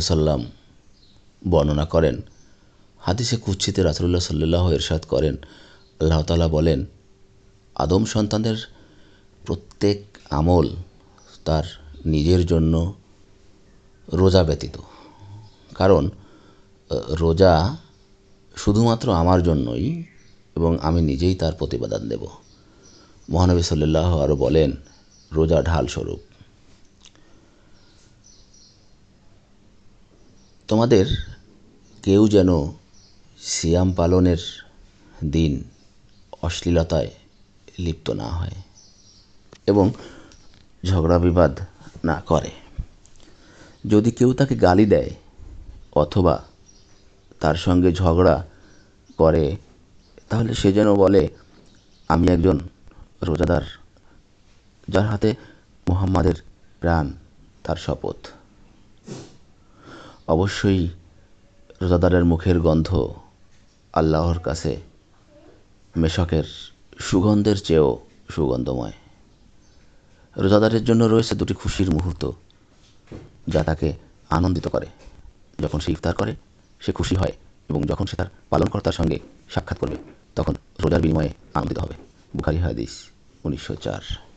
সাল্লাম বর্ণনা করেন। হাদিসে কুচ্ছিতে রাসুল্লাহ সাল্লাহ এরশাদ করেন, আল্লাহ তালা বলেন, আদম সন্তানদের প্রত্যেক আমল তার নিজের জন্য রোজা ব্যতীত। কারণ রোজা শুধুমাত্র আমার জন্যই এবং আমি নিজেই তার প্রতিবেদন দেব। মহানবী সাল্লাহ আরও বলেন, রোজা ঢাল স্বরূপ। তোমাদের কেউ যেন সিয়াম পালনের দিন অশ্লীলতায় লিপ্ত না হয় এবং ঝগড়া বিবাদ না করে। যদি কেউ তাকে গালি দেয় অথবা তার সঙ্গে ঝগড়া করে, তাহলে সে যেন বলে, আমি একজন রোজাদার যার হাতে মুহাম্মাদের প্রাণ, তার শপথ। অবশ্যই রোজাদারের মুখের গন্ধ আল্লাহর কাছে মেশকের সুগন্ধের চেয়েও সুগন্ধময়। রোজাদারের জন্য রয়েছে দুটি খুশির মুহূর্ত যা তাকে আনন্দিত করে। যখন সে ইফতার করে, সে খুশি হয় এবং যখন সে তার পালনকর্তার সঙ্গে সাক্ষাৎ করবে, তখন রোজার বিনিময়ে আনন্দিত হবে। বুখারি হাদিস উনিশশো চার।